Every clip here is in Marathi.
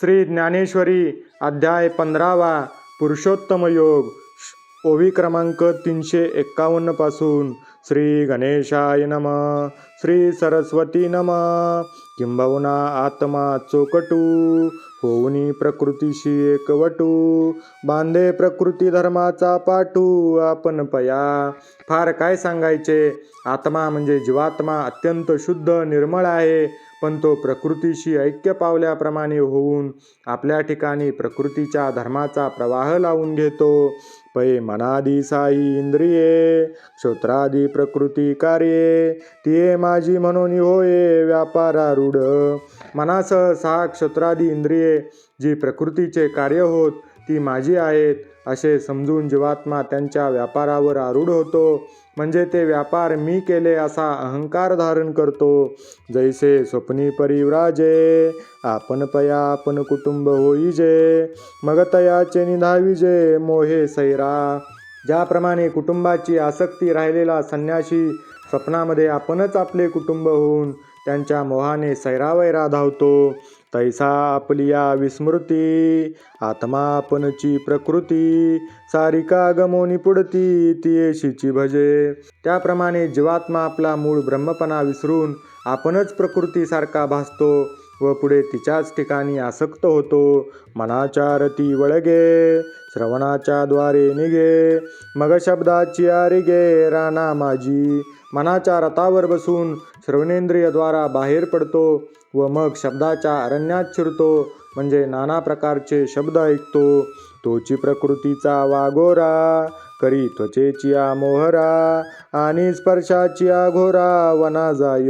श्री ज्ञानेश्वरी अध्याय पंधरावा पुरुषोत्तम योग ओवी क्रमांक तीनशे एक्कावन्नपासून. श्री गणेशाय नम श्री सरस्वती नम किंबहुना आत्मा चोकटू. होऊनी प्रकृतीशी एकवटू बांधे प्रकृती धर्माचा पाठू आपण पया. फार काय सांगायचे? आत्मा म्हणजे जीवात्मा अत्यंत शुद्ध निर्मळ आहे पण तो प्रकृतीशी ऐक्य पावल्याप्रमाणे होऊन आपल्या ठिकाणी प्रकृतीच्या धर्माचा प्रवाह लावून घेतो. पै मनादी साई इंद्रिये श्रोत्रादी प्रकृती कार्ये तिये माझी म्हणून होये व्यापारारूढ. मनासह सहा क्षत्रादी इंद्रिये जी प्रकृतीचे कार्य होत ती माझी आहेत असे समजून जीवात्मा त्यांच्या व्यापारावर आरूढ होतो. म्हणजे ते व्यापार मी केले असा अहंकार धारण करतो. जैसे स्वप्नी परिव्राजे आपण पया आपण कुटुंब होईजे मग तयाचे निधाविजे मोहे सैरा. ज्याप्रमाणे कुटुंबाची आसक्ती राहिलेला संन्याशी स्वप्नामध्ये आपणच आपले कुटुंब होऊन त्यांच्या मोहाने सैरावैरा धावतो तैसा आपली या विस्मृती आत्मा आपणची प्रकृती सारिका गमोनी पुढती ती येशीची भजे. त्याप्रमाणे जीवात्मा आपला मूळ ब्रह्मपणा विसरून आपणच प्रकृतीसारखा भासतो व पुढे तिच्याच ठिकाणी आसक्त होतो. मनाच्या रती वळगे श्रवणाच्या द्वारे निघे. मग शब्दाची आरिगे राणा माझी मनाच्या रथावर बसून श्रवणेंद्रियद्वारा बाहेर पडतो व मग शब्दाच्या अरण्यात शिरतो म्हणजे नाना प्रकारचे शब्द ऐकतो. तोची प्रकृतीचा वागोरा करी त्वचेची मोहरा आणि स्पर्शाची घोरा वना जाय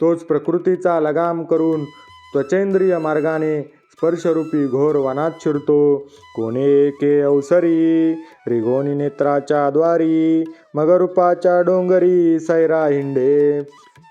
तोच प्रकृतीचा लगाम करून त्वचेंद्रिय मार्गाने स्पर्शरूपी घोर वनात शिरतो. कोणे एके अवसरी? रिगोनी नेत्राच्या द्वारी मगरूपाच्या डोंगरी सैरा हिंडे.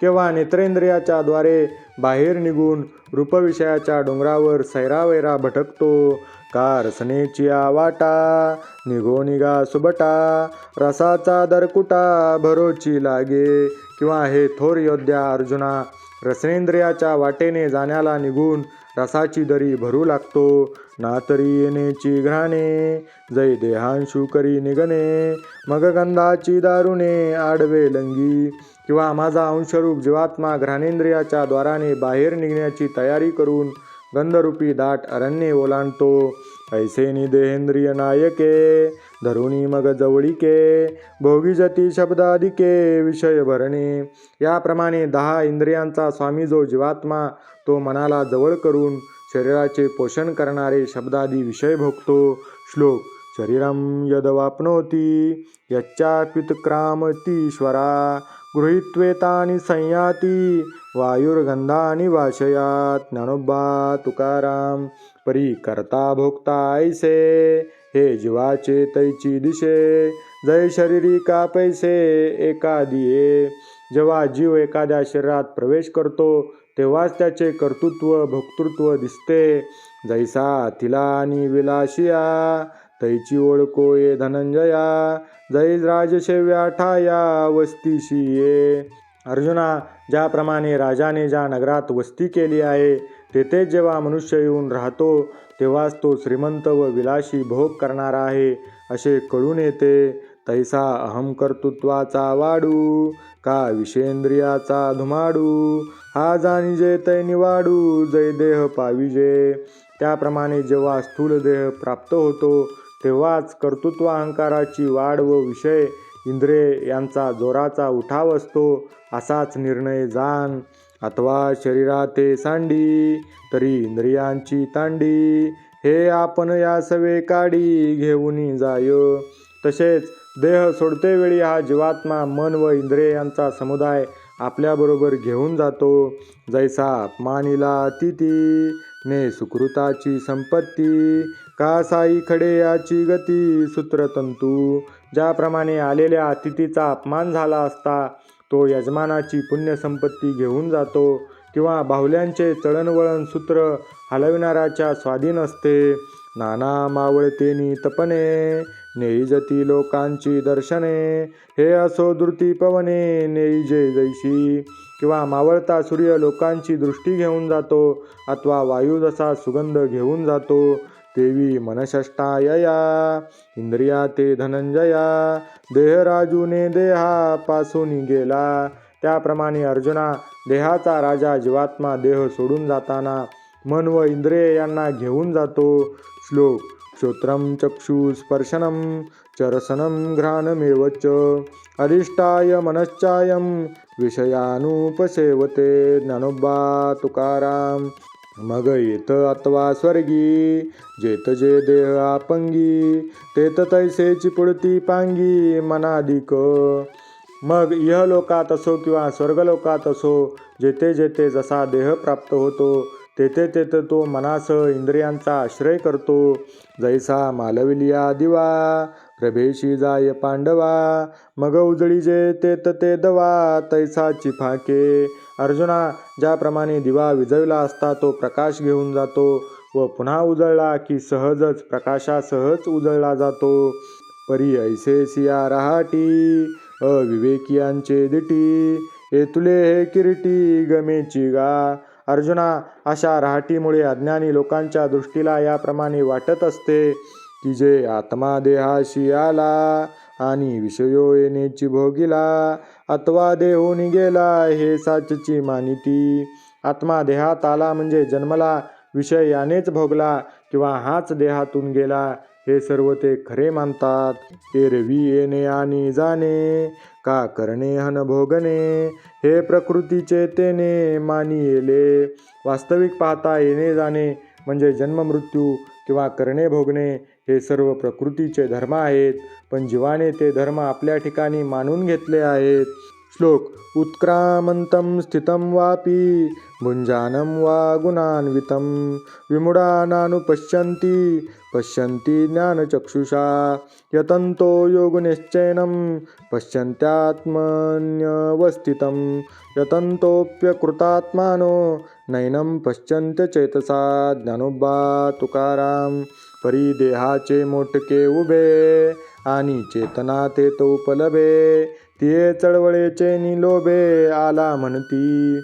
केव्हा नेत्रेंद्रियाच्या द्वारे बाहेर निघून रूपविषयाच्या डोंगरावर सैरावैरा भटकतो. का रसनेची वाटा निघो निघा सुबटा रसाचा दरकुटा भरोची लागे. किंवा हे थोर योद्ध्या अर्जुना रसनेंद्रियाच्या वाटेने जाण्याला निघून रसाची दरी भरू लागतो. ना तरी येण्याची घ्राणे जै देहांशू करी निगणे. मग गंधाची दारुणे आडवे लंगी. किंवा माझा अंशरूप जीवात्मा घ्राणेंद्रियाच्या द्वाराने बाहेर निघण्याची तयारी करून गंधरूपी दाट अरण्ये ओलांडतो. ऐसेनी देहेंद्रिय नायके धरुणी मग जवळीके भोगीजती शब्दाधिके विषय भरणे. याप्रमाणे दहा इंद्रियांचा स्वामी जो जीवात्मा तो मनाला जवळ करून शरीराचे पोषण करणारे शब्दादी विषय भोगतो. श्लोक शरीरम यदवाप्नोती यच्चापितक्रामतीश्वरा गृहीत्वेतानि संयाती वायुर्गंधानि वाशयात ज्ञानोबा तुकाराम परी करता भोगता ऐसे. हे जीवाचे तैची दिशे जय शरीरी का पैसे एकादिये. जेव्हा जीव एखाद्या शरीरात प्रवेश करतो तेव्हाच त्याचे कर्तृत्व भक्तृत्व दिसते. जैसा तिला आणि विलाशिया तैची ओळखो ये धनंजया. जै राजसेव्या ठाया वस्तीशी ये. अर्जुना ज्याप्रमाणे राजाने ज्या नगरात वस्ती केली आहे तेथे जेव्हा मनुष्य येऊन राहतो तेव्हाच तो श्रीमंत व विलासी भोग करणार आहे असे कळून येते. तैसा अहम कर्तृत्वाचा वाडू का विषेंद्रियाचा धुमाडू? हा जाणीजे तै निवाडू जय देह पाविजे. त्याप्रमाणे जेव्हा स्थूल देह प्राप्त होतो तेव्हाच कर्तृत्व अहंकाराची वाढ व विषय इंद्रिय यांचा जोराचा उठाव असतो असाच निर्णय जाण. अथवा शरीराते सांडी तरी इंद्रियांची तांडी. हे आपण या सवे काढी घेऊन जाय. तसेच देह सोडते वेळी हा जीवात्मा मन व इंद्रिय यांचा समुदाय आपल्याबरोबर घेऊन जातो. जैसा अपमानिला अतिथी ने सुकृताची संपत्ती. का साई खडे याची गती सूत्रतंतू. ज्याप्रमाणे आलेल्या अतिथीचा अपमान झाला असता तो यजमानाची पुण्यसंपत्ती घेऊन जातो किंवा बाहुल्यांचे चळणवळण सूत्र हलविणाऱ्याच्या स्वाधीन असते. नाना मावळतेनी तपणे नेईजती लोकांची दर्शने हे असो धृती पवने नेईजे जैशी किंवा मावळता सूर्य लोकांची दृष्टी घेऊन जातो अथवा वायू जसा सुगंध घेऊन जातो देवी मनषष्टायया इंद्रिया ते धनंजया देहराजूने देहापासून गेला. त्याप्रमाणे अर्जुना देहाचा राजा जीवात्मा देह सोडून जाताना मन व इंद्रिय यांना घेऊन जातो. श्लोक श्रोत्रम चक्षु स्पर्शनम चरसनम घ्राणमेव च अधिष्ठाय मनश्चायम विषयानुपसेवते ज्ञानोबा तुकाराम मग येत अथवा स्वर्गी जेत जे देह आपंगी तेत तैसेची पुढती पांगी मनाधिक. मग इहलोकात असो किंवा स्वर्गलोकात असो जेथे जेथे जसा देह प्राप्त होतो तेथे तेथे तो मनासह इंद्रियांचा आश्रय करतो. जैसा मालविलिया दिवा प्रभेशी जाय पांडवा मग उजळी जे तेत ते दवा तैसा चिफाके. अर्जुना ज्याप्रमाणे दिवा विजवला असता तो प्रकाश घेऊन जातो व पुन्हा उजळला की सहजच प्रकाशासहच उजळला जातो. परी ऐसे सिया रहाटी अविवेकियांचे दिटी येतुले हे किरीटी गमेची गा अर्जुना अशा रहाटीमुळे अज्ञानी लोकांच्या दृष्टीला याप्रमाणे वाटत असते की जे आत्मा देहाशी आला आणि विषयो येण्याची भोगिला अथवा देहून गेला हे साचची मानिती. आत्मा देहात आला म्हणजे जन्मला विषय यानेच भोगला किंवा हाच देहातून गेला हे सर्व ते खरे मानतात. एरवी येणे आणि जाणे का करणे हन भोगणे हे प्रकृतीचे तेने मानी येले वास्तविक पाहता येणे जाणे म्हणजे जन्म मृत्यू किंवा करणे भोगणे हे सर्व प्रकृतीचे धर्म आहेत पण जीवाने ते धर्म आपल्या ठिकाणी मानून घेतले आहेत. श्लोक उत्क्रामंतं स्थितं वापी भुञ्जानं वा गुणान्वितं विमुढानानुपश्यन्ति पश्यन्ति ज्ञानचक्षुषा यतन्तो योगनिश्चयनं पश्यन्त्यात्मन्यवस्थितं यतन्तोऽप्यकृतात्मानो नैनं पश्यन्त्य चेतसा ज्ञानोबा तुकाराम परी देहाचे मोठके उभे आणि चेतना ते तो उपलभे तिये चळवळीचे निलोभे आला म्हणती.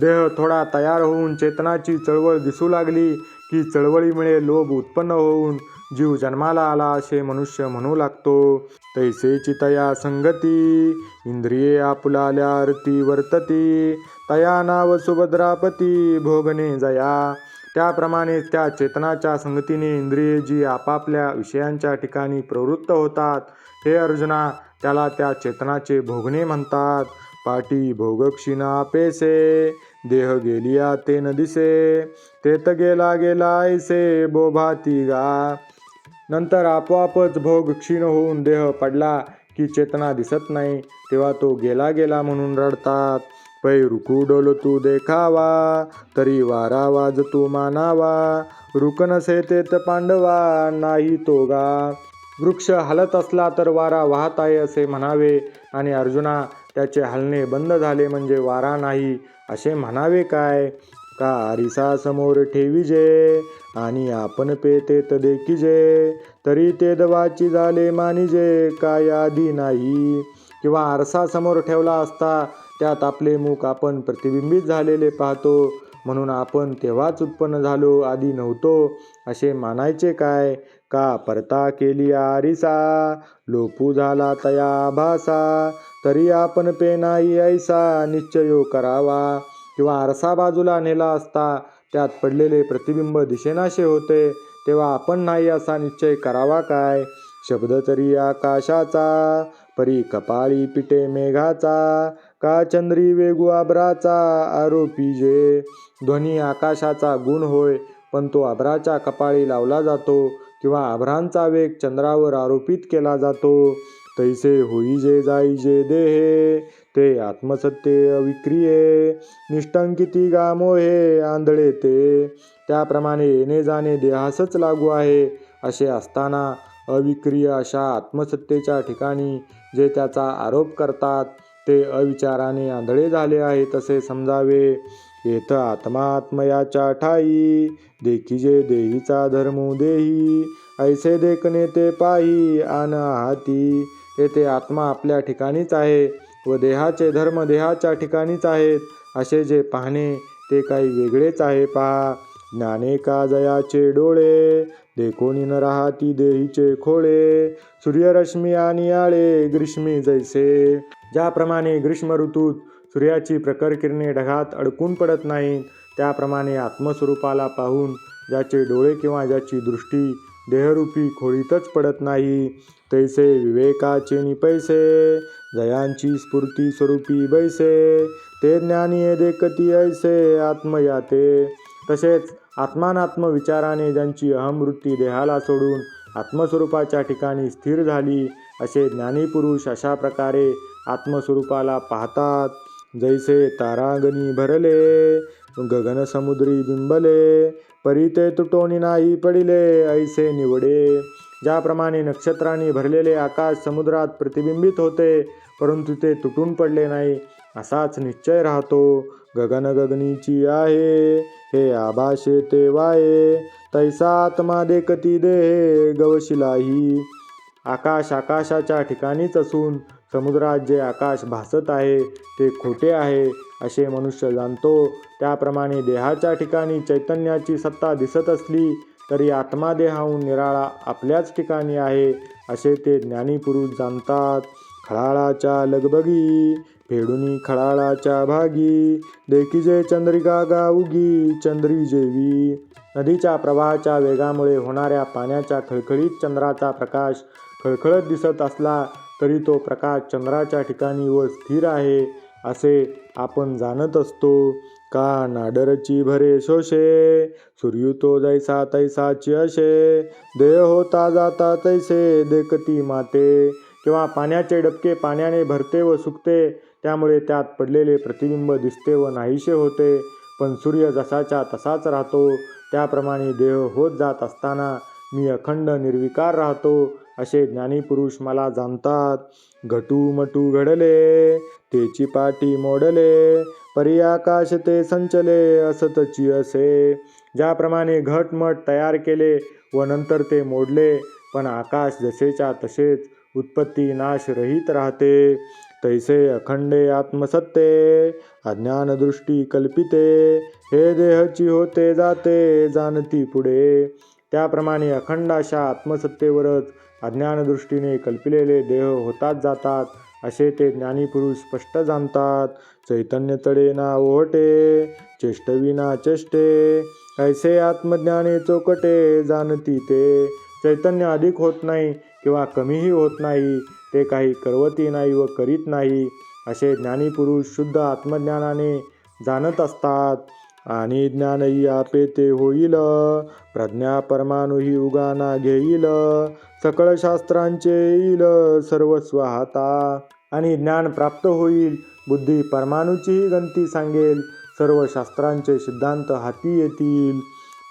देह थोडा तयार होऊन चेतनाची चळवळ दिसू लागली की चळवळीमुळे लोभ उत्पन्न होऊन जीव जन्माला आला असे मनुष्य म्हणू लागतो. तैसेची तया संगती इंद्रिये आपुलाल्या अर्थी वर्तती. तया नाव सुभद्रापती भोगणे जया. त्याप्रमाणे त्या चेतनाच्या संगतीने इंद्रिये जी आपापल्या विषयांच्या ठिकाणी प्रवृत्त होतात. हे अर्जुना त्याला त्या चेतनाचे भोगणे म्हणतात. पाटी भोगक्षिणा पेसे देह गेलिया ते न दिसे तेत गेला गेला ऐसे बोभाती गा. नंतर आपोआपच भोग क्षीण होऊन देह पडला की चेतना दिसत नाही तेव्हा तो गेला गेला म्हणून रडतात. पै रुकू डोल तू देखावा तरी वारा वाज तू मानावा. रुक नसे तेत पांडवा नाही तो गा. वृक्ष हलत असला तर वारा वाहत आहे असे म्हणावे. आणि अर्जुना त्याचे हलणे बंद झाले म्हणजे वारा नाही असे म्हणावे काय? का आरिसा समोर ठेविजे आणि आपण पेतेत देखिजे तरी ते दवाची झाले मानिजे काय आधी नाही? किंवा आरसा समोर ठेवला असता त्यात आपले मुख आपण प्रतिबिंबित झालेले पाहतो. म्हणून आपण तेव्हाच उत्पन्न झालो आधी नव्हतो. असे मानायचे काय? का परता केली आरिसा? लोपू झाला तया भासा. तरी आपण पे नाही ऐसा. निश्चयो करावा. किंवा आरसा बाजूला नेला असता त्यात पडलेले प्रतिबिंब दिशेनाशे होते. तेव्हा आपण नाही असा निश्चय करावा काय? शब्द तरी आकाशाचा परी कपाळी पिटे मेघाचा. का चंद्री वेगू आब्राचा आरोपी जे? ध्वनी आकाशाचा गुण होय पण तो आभ्राच्या कपाळी लावला जातो किंवा आभ्रांचा वेग चंद्रावर आरोपित केला जातो. तैसे होई जे जाई जे देहे ते आत्मसत्य अविक्रिये निष्ठंकिती गामोहे आंधळे ते. त्याप्रमाणे येणे जाणे देहासच लागू आहे असे असताना अविक्रिय अशा आत्मसत्तेच्या ठिकाणी जे त्याचा आरोप करतात ते अविचाराने आंधळे झाले आहे तसे समजावे. येथ आत्मात्मयाच्या ठाई देखिजे देहीचा धर्मो देही ऐसे देखणे ते पाही आन हाती. येथे आत्मा आपल्या ठिकाणीच आहे व देहाचे धर्म देहाच्या ठिकाणीच आहेत. असे जे पाहणे ते काही वेगळेच आहे पहा. ज्ञाने का जयाचे डोळे देखोनी न राहती देहीचे खोळे. सूर्यरश्मी आणि आळे ग्रीष्मी जैसे. ज्याप्रमाणे ग्रीष्म ऋतूत सूर्याची प्रखर किरणे ढगात अडकून पडत नाहीत त्याप्रमाणे आत्मस्वरूपाला पाहून ज्याचे डोळे किंवा ज्याची दृष्टी देहरूपी खोळीतच पडत नाही तैसे विवेकाचे निपैसे जयांची स्फूर्ती स्वरूपी बैसे ते ज्ञानी देखती ऐसे आत्मयाते. तसेच आत्मानात्म विचाराने ज्यांची अहमवृत्ती देहाला सोडून आत्मस्वरूपाच्या ठिकाणी स्थिर झाली असे ज्ञानीपुरुष अशा प्रकारे आत्मस्वरूपाला पाहतात. जैसे तारांगणी भरले गगनसमुद्री बिंबले परिते तुटोनी नाही पडिले ऐसे निवडे. ज्याप्रमाणे नक्षत्रांनी भरलेले आकाश समुद्रात प्रतिबिंबित होते परंतु ते तुटून पडले नाही असाच निश्चय राहतो. गगन गगनीची आहे हे आभाषे ते वाये तैसा आत्मा देखती देहे गवशिलाही. आकाश आकाशाच्या ठिकाणीच असून समुद्रात जे आकाश भासत आहे ते खोटे आहे असे मनुष्य जाणतो. त्याप्रमाणे देहाच्या ठिकाणी चैतन्याची सत्ता दिसत असली तरी आत्मा देहाहून निराळा आपल्याच ठिकाणी आहे असे ते ज्ञानीपुरुष जाणतात. खळाळाच्या लगबगी फेडुनी खळाळाच्या भागी देखिजे चंद्रिका गाउगी चंद्री जेवी. नदीच्या प्रवाहाच्या वेगामुळे होणाऱ्या पाण्याच्या खळखळीत चंद्राचा प्रकाश खळखळत दिसत असला तरी तो प्रकाश चंद्राच्या ठिकाणी व स्थिर आहे असे आपण जाणत असतो. का नाडरची भरे शोषे सूर्युतो जैसा तैसाची अशे देह होता जाता तैसे देखती माते. किंवा पाण्याचे डबके पाण्याने भरते व सुकते त्यामुळे त्यात पडलेले प्रतिबिंब दिसते व नाहीसे होते. पण सूर्य जसाच्या तसाच राहतो त्याप्रमाणे देह होत जात असताना मी अखंड निर्विकार राहतो. असे ज्ञानीपुरुष मला जाणतात. घटू मटू घडले तेची पाठी मोडले परी आकाश ते संचले असतची असे. ज्याप्रमाणे घटमट तयार केले व नंतर ते मोडले पण आकाश जसेच्या तसेच उत्पत्ती नाश रहित राहते. तैसे अखंडे आत्मसत्ते अज्ञानदृष्टी कल्पिते हे देहची होते जाते जाणती पुढे. त्याप्रमाणे अखंड अशा आत्मसत्तेवरच अज्ञानदृष्टीने कल्पिलेले देह होतात जातात असे ते ज्ञानीपुरुष स्पष्ट जाणतात. चैतन्य तडे ना ओहटे चेष्टविना चेष्टे ऐसे आत्मज्ञाने चोकटे जाणती ते. चैतन्य अधिक होत नाही किंवा कमीही होत नाही ते काही करवती नाही व करीत नाही असे ज्ञानीपुरुष शुद्ध आत्मज्ञानाने जाणत असतात. आणि ज्ञानही आपे ते होईल. प्रज्ञा परमाणुही उगाना घेईल. सकळ शास्त्रांचे येईल सर्वस्व हाता. आणि ज्ञान प्राप्त होईल बुद्धी परमाणूचीही गंती सांगेल सर्व शास्त्रांचे सिद्धांत हाती येतील.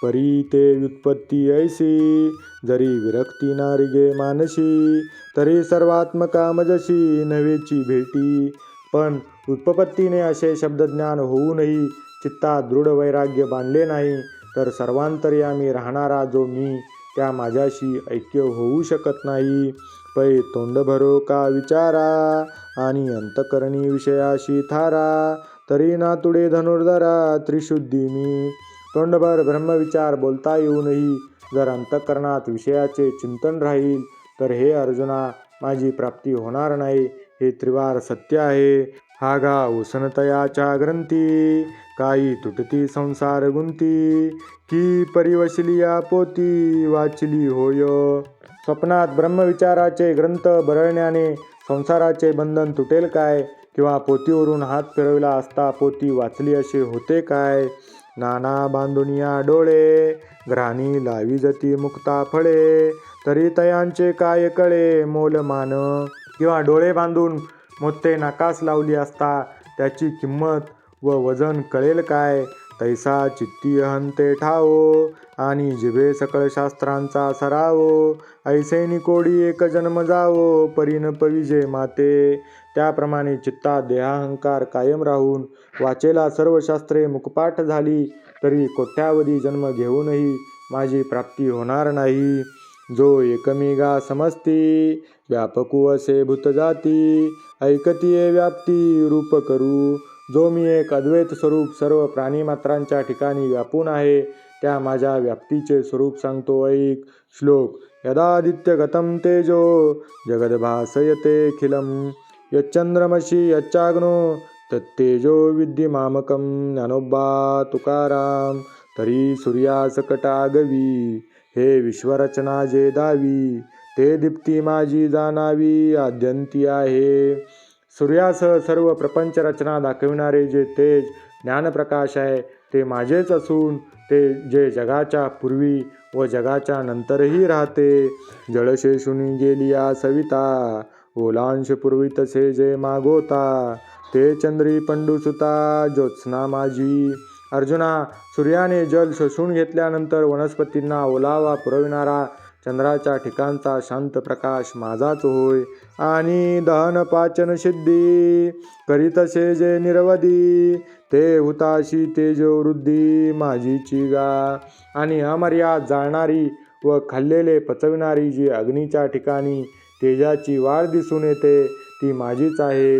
परी ते व्युत्पत्ती ऐसी जरी विरक्ती नारिगे मानशी तरी सर्वात्मका मजशी नव्हेची भेटी. पण उत्पत्तीने असे शब्दज्ञान होऊनही चित्तात दृढ वैराग्य बांधले नाही तर सर्वांतर्यामी राहणारा जो मी त्या माझ्याशी ऐक्य होऊ शकत नाही. पै तोंड भरो का विचारा आणि अंतकरणी विषयाशी थारा तरी ना तुडे धनुर्धरा त्रिशुद्धी मी. तोंडभर ब्रह्मविचार बोलता येऊनही जर अंतकरणात विषयाचे चिंतन राहील तर हे अर्जुना माझी प्राप्ती होणार नाही हे त्रिवार सत्य आहे. हा गा उसनतयाच्या ग्रंथी काही तुटती संसार गुंती की परिवशलिया पोती वाचली होय? स्वप्नात ब्रह्मविचाराचे ग्रंथ बरळण्याने संसाराचे बंधन तुटेल काय? किंवा पोतीवरून हात फिरवला असता पोती वाचली असे होते काय? नाना बांधुनिया डोळे घराणी लावी जती मुक्ता फळे तरी तयांचे काय कळे मोलमान? किंवा डोळे बांधून मोत्ते नाकास लावली असता त्याची किंमत व वजन कळेल काय? तैसा चित्ती अहंते ठावो आणि जिभे सकळ शास्त्रांचा सरावो. ऐसे निकोडी एक जन्म जावो परिन पविजे माते. त्याप्रमाणे चित्ता देहाहंकार कायम राहून वाचेला सर्व शास्त्रे मुखपाठ झाली तरी कोट्यावधी जन्म घेऊनही माझी प्राप्ती होणार नाही. जो एकमेगा समजती व्यापकू असे भूत जाती. ऐकतीये व्याप्ती रूप करू. जो मी एक अद्वैत स्वरूप सर्व प्राणीमात्रांच्या ठिकाणी व्यापून आहे त्या माझ्या व्याप्तीचे स्वरूप सांगतो ऐक. श्लोक यदादित्यगतं तेजो जगद्भासयतेखिलं यच्चंद्रमशी यच्चाग्नो तत्तेजो विद्यमामकं ज्ञानोबा तुकाराम तरी सूर्यासकटागवी. हे विश्वरचना जे दावी ते दीप्ती माझी जाणावी आद्यंती आहे. सूर्यासह सर्व प्रपंच रचना दाखविणारे जे तेज ज्ञानप्रकाश आहे ते माझेच असून ते जे जगाच्या पूर्वी व जगाच्या नंतरही राहते. जळशेषुनी गेली या सविता ओलांश पूर्वी तसे जे मागोता ते चंद्री पंडुसुता ज्योत्स्ना माझी. अर्जुना सूर्याने जल शोषून घेतल्यानंतर वनस्पतींना ओलावा पुरविणारा चंद्राच्या ठिकाणचा शांत प्रकाश माझाच होय. आणि दहन पाचन सिद्धी करीतसे जे निरवधी ते हुताशी तेजो वृद्धी माझीची गा. आणि अमर्याद जाळणारी व खाल्लेले पचविणारी जी अग्नीच्या ठिकाणी तेजाची वाढ दिसून येते ती माझीच आहे.